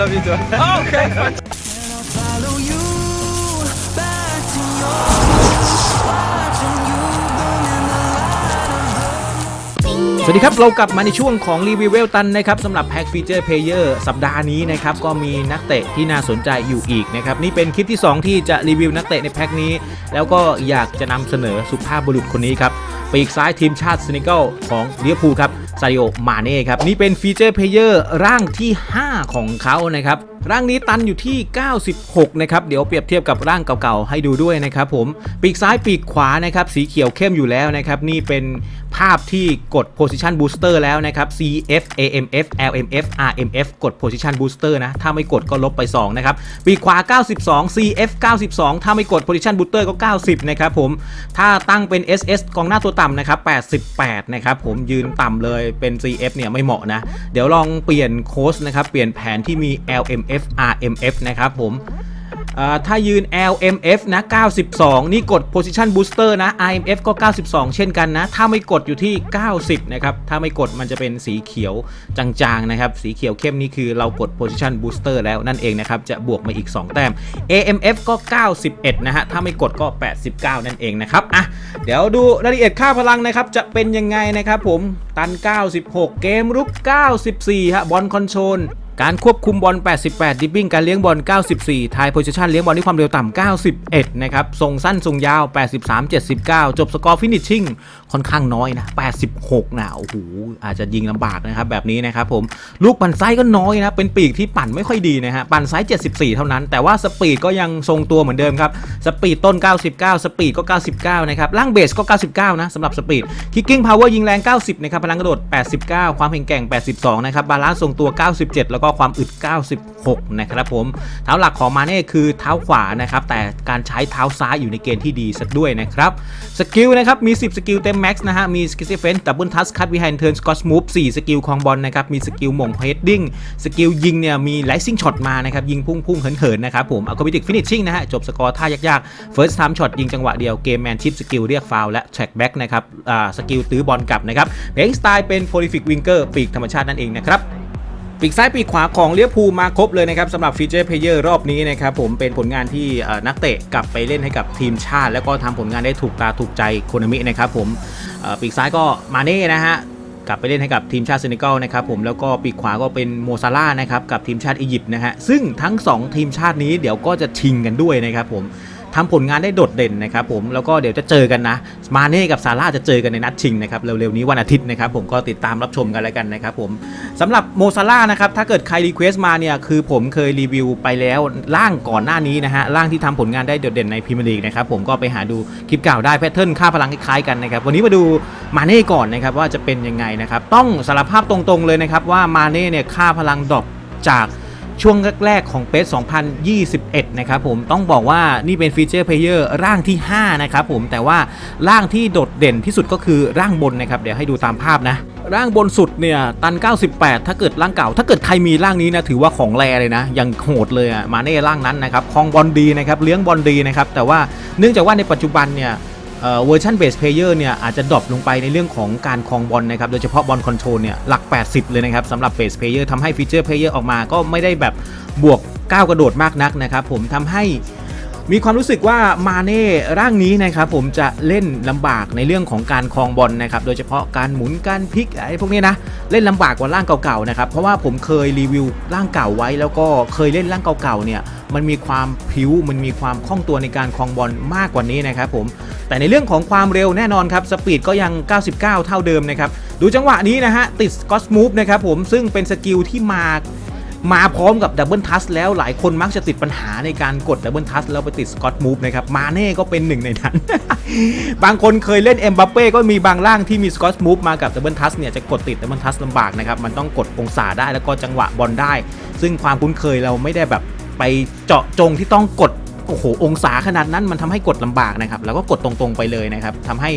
love you too Okay. follow you back to your watching you burn in the light of สวัสดีครับ เรากลับมาในช่วงของรีวิวเวลตันนะครับสำหรับแพ็กฟีเจอร์เพลเยอร์สัปดาห์นี้นะครับ ก็มีนักเตะที่น่าสนใจอยู่อีกนะครับ นี่เป็นคลิปที่ 2 ที่จะรีวิวนักเตะในแพ็กนี้ แล้วก็อยากจะนำเสนอสุภาพบุรุษคนนี้ครับ ปีกซ้ายทีมชาติเซนิเกลของเลียพูลครับ ซาริโอ มาเน่ครับ นี่เป็นฟีเจอร์เพลเยอร์ร่างที่ 5 ของเขานะครับร่างนี้ตันอยู่ที่ 96 นะครับ เดี๋ยวเปรียบเทียบกับร่างเก่าๆ ให้ดูด้วยนะครับผม ปีกซ้ายปีกขวานะครับ สีเขียวเข้มอยู่แล้วนะครับ นี่เป็นภาพที่กด position booster แล้วนะครับ CF AMF LMF RMF กด position booster นะ ถ้าไม่กดก็ลบไป 2 นะครับ ปีกขวา 92 CF 92 ถ้าไม่กด position booster ก็ 90 นะครับผม ถ้าตั้งเป็น SS กองหน้าตัวต่ำนะครับ 88 นะครับผม ยืนต่ำเลย เป็น CF เนี่ยไม่เหมาะนะ เดี๋ยวลองเปลี่ยนโค้ชนะครับ เปลี่ยนแผนที่มี LMF F RMF นะครับผมถ้ายืน LMF นะ 92 นี่กด position booster นะ IMF ก็ 92 เช่นกันนะ ถ้าไม่กดอยู่ที่ 90 นะครับ ถ้าไม่กดมันจะเป็นสีเขียวจางๆ นะครับ สีเขียวเข้มนี่คือเรากด position booster แล้วนั่นเองนะครับ จะบวกมาอีก 2 แต้ม AMF ก็ 91 นะฮะ ถ้าไม่กดก็ 89 นั่นเองนะครับ อะ เดี๋ยวดูรายละเอียดค่าพลังนะครับ จะเป็นยังไงนะครับผม ตัน 96 เกมรุก 94 ฮะ บอลคอนโทรล การควบคุมบอล 88 ดิบบิ้ง การเลี้ยงบอล 94 ทายโพซิชันเลี้ยงบอลด้วยความเร็วต่ำ 91 นะครับส่งสั้นส่งยาว 83 79 จบสกอร์ฟินิชชิ่งค่อนข้างน้อยนะ 86 นะ โอ้โห อาจจะยิงลำบากนะครับ แบบนี้นะครับผม ลูกปั่นไซส์ก็น้อยนะ เป็นปีกที่ปั่นไม่ค่อยดีนะฮะ ปั่นไซส์74 เท่านั้น แต่ว่าสปีดก็ยังทรงตัวเหมือนเดิมครับ สปีดต้น 99 สปีดก็ 99 นะครับ ล่างเบสก็ 99 นะสำหรับสปีด คิกกิ้งพาวเวอร์ยิงแรง 90 นะครับ พลังกระโดด 89 ความแข็งแกร่ง 82 นะครับ บาลานซ์ทรงตัว 97 แล้วก็ความอึด 96 นะครับผมเท้าหลักของมาเน่คือเท้าขวานะครับแต่การใช้เท้าซ้ายอยู่ในเกณฑ์ที่ดีสักด้วยนะครับสกิลนะครับมี 10 สกิลเต็มแม็กซ์นะฮะมีสกิลเฟนดับเบิลทัสคัตวิ h ฮนเทิร์นสกอตมูฟ4สกิลคองบอลนะครับมีสกิลหม่งเฮดดิ้งสกิลยิงเนี่ยมีไลซิ่งช็อตมานะครับยิงพุ่งพุ่งเหินๆนะครับผมอัลกอริทิกฟินิชชิ่งนะฮะจบสกอร์ท่ายากๆ First time shot ยิงจังหวะเดียวเกมแมนชิปสกิลเรียกฟาวและแทร็กแบ็กนะครับอ่าสกิลตื้อบอลกลับนะครับเพลงสไตล์เป็นโพลิฟิกวิงเกอร์ปีกธรรมชาตินั่นเองนะครับ ปีกซ้ายปีกขวาของเลียพูมาครบเลยนะครับสำหรับฟีเจอร์เพลเยอร์รอบนี้นะครับผมเป็นผลงานที่นักเตะกลับไปเล่นให้กับทีมชาติ แล้วก็ทำผลงานได้ถูกตาถูกใจโคนามินะครับผมปีกซ้ายก็มาเน่นะฮะกลับไปเล่นให้กับทีมชาติเซนิกัลนะครับผมแล้วก็ปีกขวาก็เป็นโมซาร่านะครับกับทีมชาติอียิปต์นะฮะซึ่งทั้ง 2 ทีมชาตินี้เดี๋ยวก็จะชิงกันด้วยนะครับผม ทำผลงานได้โดดเด่นนะครับผมแล้วก็เดี๋ยวจะเจอกันนะ มาเน่กับซาร่าจะเจอกันในนัดชิงนะครับเร็วๆนี้วันอาทิตย์นะครับผมก็ติดตามรับชมกันแล้วกันนะครับผมสำหรับโมซาร่านะครับถ้าเกิดใครรีเควสต์มาเนี่ยคือผมเคยรีวิวไปแล้วร่างก่อนหน้านี้นะฮะร่างที่ทำผลงานได้โดดเด่นในพรีเมียร์ลีกนะครับผมก็ไปหาดูคลิปเก่าได้แพทเทิร์นค่าพลังคล้ายๆกันนะครับวันนี้มาดูมาเน่ก่อนนะครับว่าจะเป็นยังไงนะครับต้องสารภาพตรงๆเลยนะครับว่ามาเน่เนี่ยค่าพลังดรอปจาก ช่วงแรก ๆ ของเปส2021 นะครับผมต้องบอกว่านี่เป็นฟีเจอร์เพลเยอร์ร่างที่ 5 นะครับผมแต่ว่าร่างที่โดดเด่นที่สุดก็คือร่างบนนะครับ เดี๋ยวให้ดูตามภาพนะ ร่างบนสุดเนี่ย ตัน 98 ถ้าเกิดร่างเก่า ถ้าเกิดใครมีร่างนี้นะถือว่าของแรเลยนะยังโหดเลยอะมาเน่ร่างนั้นนะครับคลองบอลดีนะครับเลี้ยงบอลดีนะครับแต่ว่าเนื่องจากว่าในปัจจุบันเนี่ย เวอร์ชันเบสเพลเยอร์เนี่ยอาจจะดรอปลงไปในเรื่องของการครองบอลนะครับโดยเฉพาะบอลคอนโทรลเนี่ยหลัก 80 เลยนะครับสำหรับเบสเพลเยอร์ทำให้ฟีเจอร์เพลเยอร์ออกมาก็ไม่ได้แบบบวกก้าวกระโดดมากนักนะครับผมทำให้มีความรู้สึกว่ามาเน่ร่างนี้นะครับผมจะเล่นลำบากในเรื่องของการครองบอลนะครับโดยเฉพาะการหมุนการพลิกอะไรพวกนี้นะเล่นลำบากกว่าร่างเก่าๆนะครับเพราะว่าผมเคยรีวิวร่างเก่าไว้ แล้วก็เคยเล่นร่างเก่าๆเนี่ยมันมีความผิวมันมีความคล่องตัวในการครองบอลมากกว่านี้นะครับผม แต่ในเรื่องของความเร็วแน่นอนครับสปีดก็ยัง 99 เท่าเดิมนะครับ ดูจังหวะนี้นะฮะ ติดสกอตมูฟนะครับผมซึ่งเป็นสกิลที่มามาพร้อมกับดับเบิลทัสแล้วหลายคนมักจะติดปัญหาในการกดดับเบิลทัสแล้วไปติดสกอตมูฟนะครับ มาเน่ก็เป็นหนึ่งในนั้น บางคนเคยเล่นเอ็มบัปเป้ก็มีบางร่างที่มีสกอตมูฟมากับดับเบิลทัสเนี่ยจะกดติดดับเบิลทัสลำบากนะครับ มันต้องกดองศาได้แล้วก็จังหวะบอลได้ ซึ่งความคุ้นเคยเราไม่ได้แบบไปเจาะจงที่ต้องกด โอ้โหองศาขนาดนั้นมันทำให้กดลำบากนะครับแล้วก็กดตรงๆไปเลยนะครับทำให้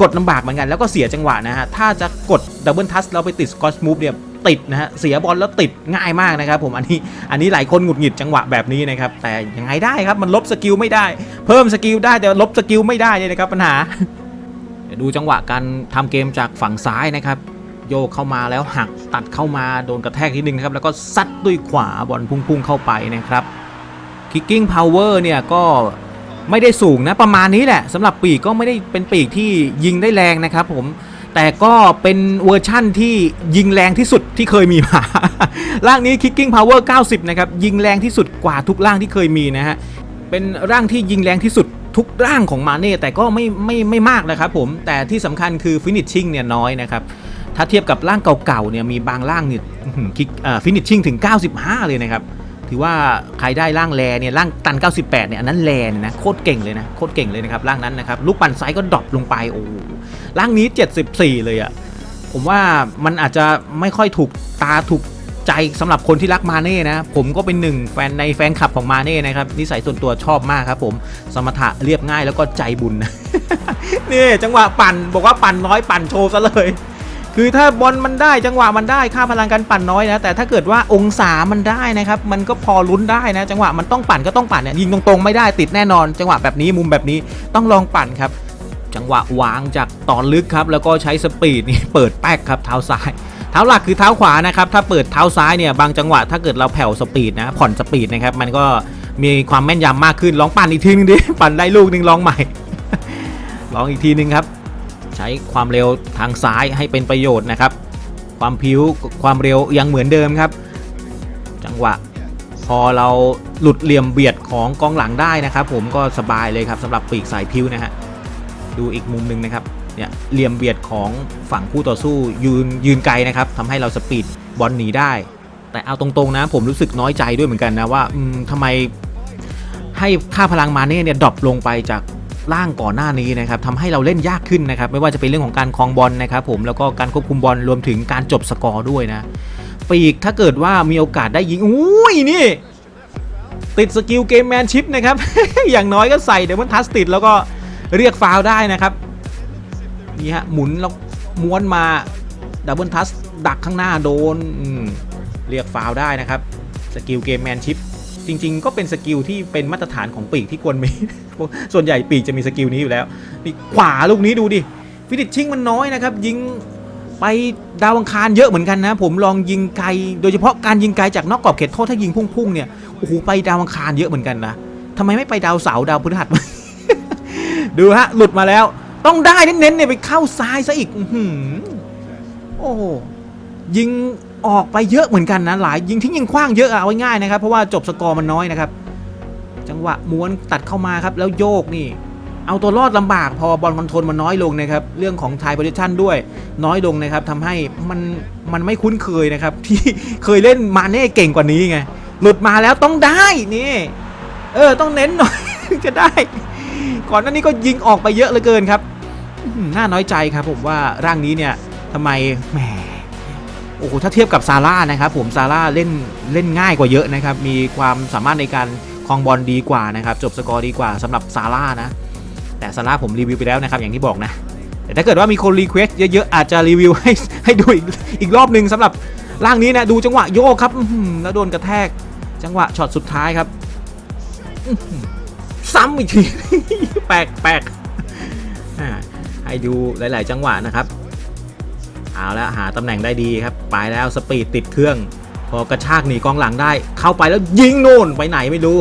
กดลำบากเหมือนกันแล้วก็เสียจังหวะนะฮะถ้าจะกดดับเบิลทัสแล้วไปติดสกอตมูฟเนี่ยติดนะฮะเสียบอลแล้วติดง่ายมากนะครับผมอันนี้อันนี้หลายคนหงุดหงิดจังหวะแบบนี้นะครับแต่ยังไงได้ครับมันลบสกิลไม่ได้ เพิ่มสกิลได้แต่ลบสกิลไม่ได้เลยนะครับปัญหาดูจังหวะการทำเกมจากฝั่งซ้ายนะครับโยกเข้ามาแล้วหักตัดเข้ามาโดนกระแทกนิดนึงนะครับแล้วก็ซัดด้วยขวาบอลพุ่งๆเข้าไปนะครับ Kicking Power เนี่ยก็ไม่ได้สูงนะประมาณนี้แหละสำหรับปีกก็ไม่ได้เป็นปีกที่ยิงได้แรงนะครับผมแต่ก็เป็นเวอร์ชั่นที่ยิงแรงที่สุดที่เคยมีมาร่างนี้ Kicking Power 90 นะครับ ยิงแรงที่สุดกว่าทุกร่างที่เคยมีนะฮะ เป็นร่างที่ยิงแรงที่สุดทุกร่างของมาเน่แต่ก็ไม่ไม่ไม่มากนะครับผม แต่ที่สำคัญคือ Finishing เนี่ยน้อยนะครับ ถ้าเทียบกับร่างเก่าๆเนี่ยมีบางร่างเนี่ยคิกฟินิชชิ่งถึง 95 เลยนะครับ ถือว่าใครได้ร่างแรเนี่ยร่างตัน 98เนี่ยอันนั้นแรเนี่ยนะโคตรเก่งเลยนะโคตรเก่งเลยนะครับร่างนั้นนะครับลูกปั่นไซส์ก็ดรอปลงไปโอ้ร่างนี้ 74 เลยอะ่ะผมว่ามันอาจจะไม่ค่อยถูกตาถูกใจสำหรับคนที่รักมาเน่นะ ผมก็เป็นหนึ่งแฟนในแฟนคลับของมาเน่นะครับ นิสัยส่วนตัวชอบมากครับผมสมถะเรียบง่ายแล้วก็ใจบุญนี่จังหวะปั่นบอกว่าปั่นน้อยปั่นโชว์ซะเลย คือถ้าบอลมันได้จังหวะมันได้ค่าพลังการปั่นน้อยนะ แต่ถ้าเกิดว่าองศามันได้นะครับ มันก็พอลุ้นได้นะ จังหวะมันต้องปั่นก็ต้องปั่นเนี่ยยิงตรงๆไม่ได้ติดแน่นอน จังหวะแบบนี้มุมแบบนี้ต้องลองปั่นครับ จังหวะวางจากตอนลึกครับ แล้วก็ใช้สปีดนี่เปิดแป๊กครับเท้าซ้ายเท้าหลักคือเท้าขวานะครับถ้าเปิดเท้าซ้ายเนี่ยบางจังหวะถ้าเกิดเราแผ่วสปีดนะผ่อนสปีดนะครับมันก็มีความแม่นยำมากขึ้นลองปั่นอีกทีนึงดิปั่นได้ลูกหนึงลองใหม่ ลองอีกทีนึงครับ ใช้ความเร็วทางซ้ายให้เป็นประโยชน์นะครับ ความผิวความเร็วยังเหมือนเดิมครับ จังหวะพอเราหลุดเหลี่ยมเบียดของกองหลังได้นะครับ ผมก็สบายเลยครับสำหรับปีกสายพิวนะฮะดูอีกมุมหนึ่งนะครับเนี่ยเหลี่ยมเบียดของฝั่งคู่ต่อสู้ยืนยืนไกลนะครับทำให้เราสปีดบอลหนีได้ แต่เอาตรงๆนะ ผมรู้สึกน้อยใจด้วยเหมือนกันนะว่าอืมทำไมให้ค่าพลังมาเน่เนี่ยดรอปลงไปจาก ร่างก่อนหน้านี้นะครับทำให้เราเล่นยากขึ้นนะครับไม่ว่าจะเป็นเรื่องของการคลองบอลนะครับผมแล้วก็การควบคุมบอลรวมถึงการจบสกอร์ด้วยนะปีกถ้าเกิดว่ามีโอกาสได้ยิงอุ้ยนี่ ติดสกิลเกมแมนชิพนะครับ อย่างน้อยก็ใส่เดมอนทัสติดแล้วก็เรียกฟาวได้นะครับนี่ฮะหมุนแล้วม้วนมาดับเบิลทัสดักข้างหน้าโดนเรียกฟาวได้นะครับ สกิลเกมแมนชิพ จริง ๆ ก็เป็นสกิลที่เป็นมาตรฐานของปีกที่ควรมี ส่วนใหญ่ปีกจะมีสกิลนี้อยู่แล้วนี่ขวาลูกนี้ดูดิฟินิชชิ่งมันน้อยนะครับ ยิงไปดาวอังคารเยอะเหมือนกันนะ ผมลองยิงไกล โดยเฉพาะการยิงไกลจากนอกกรอบเขตโทษถ้ายิงพุ่งๆเนี่ยโอ้โหไปดาวอังคารเยอะเหมือนกันนะทำไมไม่ไปดาวเสาร์ดาวพฤหัสดูฮะหลุดมาแล้ว ต้องได้เน้นๆเนี่ยไปเข้าซ้ายซะอีกอโอ้โหยิง ออกไปเยอะเหมือนกันนะหลายยิงทิ้งยิงขว้างเยอะเอาไว้ง่ายนะครับ เพราะว่าจบสกอร์มันน้อยนะครับ จังหวะม้วนตัดเข้ามาครับ แล้วโยกนี่ เอาตัวรอดลำบากพอบอลคอนโทรลมันน้อยลงนะครับ เรื่องของไทยโพซิชันด้วยน้อยลงนะครับทำให้มันมันไม่คุ้นเคยนะครับ ที่เคยเล่นมาเน่เก่งกว่านี้ไงหลุดมาแล้วต้องได้นี่เออต้องเน้นหน่อยจะได้ ก่อนหน้านี้ก็ยิงออกไปเยอะเหลือเกินครับน่าน้อยใจครับผมว่าร่างนี้เนี่ยทำไมแหม โอ้โหถ้าเทียบกับซาร่านะครับผมซาร่าเล่นเล่นง่ายกว่าเยอะนะครับมีความสามารถในการคลองบอลดีกว่านะครับจบสกอร์ดีกว่าสำหรับซาร่านะแต่ซาร่าผมรีวิวไปแล้วนะครับอย่างที่บอกนะแต่ถ้าเกิดว่ามีคนรีเควสเยอะๆอาจจะรีวิวให้ให้ดูอีกอีกรอบหนึ่งสำหรับร่างนี้นะดูจังหวะโยกครับแล้วโดนกระแทกจังหวะช็อตสุดท้ายครับซ้ำอีกทีแปลกแปลกให้ดูหลาย ๆ จังหวะนะครับ เอาแล้วหาตำแหน่งได้ดีครับ ไปแล้วสปีดติดเครื่อง พอกระชากหนีกองหลังได้ เข้าไปแล้วยิงโน่นไปไหนไม่รู้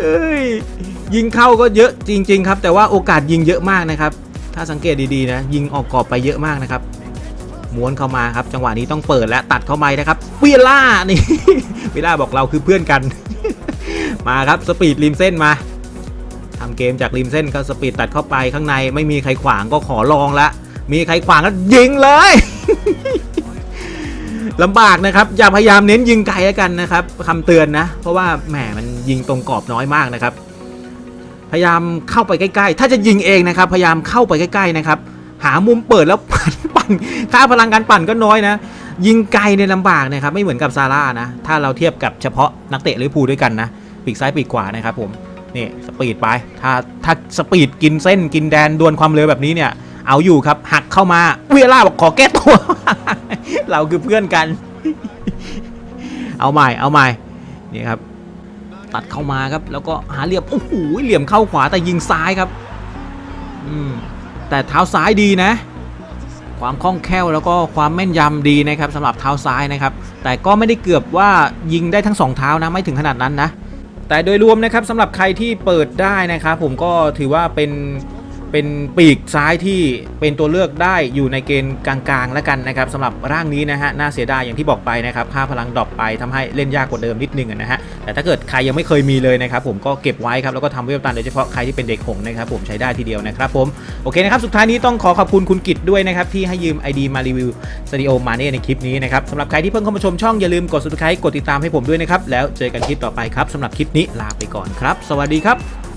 เอ้ยยิงเข้าก็เยอะจริง ๆ ครับ แต่ว่าโอกาสยิงเยอะมากนะครับ ถ้าสังเกตดีๆนะ ยิงออกกรอบไปเยอะมากนะครับม้วนเข้ามาครับ จังหวะนี้ต้องเปิดและตัดเข้าไปนะครับเวียล่านี่เวียล่าบอกเราคือเพื่อนกัน มาครับสปีดริมเส้นมาทำเกมจากริมเส้นก็สปีดตัดเข้าไปข้างในไม่มีใครขวางก็ขอลองละ มีใครขวางก็ยิงเลยลำบากนะครับอย่าพยายามเน้นยิงไกลแล้วกันนะครับคำเตือนนะ เพราะว่าแหมมันยิงตรงกรอบน้อยมากนะครับ พยายามเข้าไปใกล้ๆ ถ้าจะยิงเองนะครับ พยายามเข้าไปใกล้ ๆนะครับ หามุมเปิดแล้วปั่นปั่นค่าพลังการปั่นก็น้อยนะ ยิงไกลเนี่ยลำบากนะครับ ไม่เหมือนกับซาร่านะ ถ้าเราเทียบกับเฉพาะนักเตะลิเวอร์พูลด้วยกันนะปีกซ้ายปีกขวานะครับผมนี่สปีดไปถ้าถ้าสปีดกินเส้นกินแดนดวลความเร็วแบบนี้เนี่ย เอาอยู่ครับ หักเข้ามาเวียล่าบอกขอแก้ตัว เราคือเพื่อนกัน เอาใหม่เอาใหม่นี่ครับ ตัดเข้ามาครับ แล้วก็หาเหลี่ยมโอ้โหเหลี่ยมเข้าขวาแต่ยิงซ้ายครับ อืมแต่เท้าซ้ายดีนะ ความคล่องแคล่วแล้วก็ความแม่นยำดีนะครับสำหรับเท้าซ้ายนะครับ แต่ก็ไม่ได้เกือบว่ายิงได้ทั้งสองเท้านะไม่ถึงขนาดนั้นนะแต่โดยรวมนะครับสำหรับใครที่เปิดได้นะครับ ผมก็ถือว่าเป็น เป็นปีกซ้ายที่เป็นตัวเลือกได้อยู่ในเกณฑ์กลางๆแล้วกันนะครับสำหรับร่างนี้นะฮะน่าเสียดายอย่างที่บอกไปนะครับค่าพลังดรอปไปทำให้เล่นยากกว่าเดิมนิดนึงนะฮะแต่ถ้าเกิดใครยังไม่เคยมีเลยนะครับผมก็เก็บไว้ครับแล้วก็ทำเวลตันโดยเฉพาะใครที่เป็นเด็กหงนะครับผมใช้ได้ทีเดียวนะครับผมโอเคนะครับสุดท้ายนี้ต้องขอขอบคุณคุณกิตด้วยนะครับที่ให้ยืม ID มารีวิวสตูดิโอมาเน่ในคลิปนี้นะครับสำหรับใครที่เพิ่งเข้ามาชมช่องอย่าลืมกด subscribe กดติดตามให้ผมด้วยนะครับแล้วเจอกันคลิปต่อไปครับสำหรับคลิปนี้ลาไปก่อนครับ สวัสดีครับ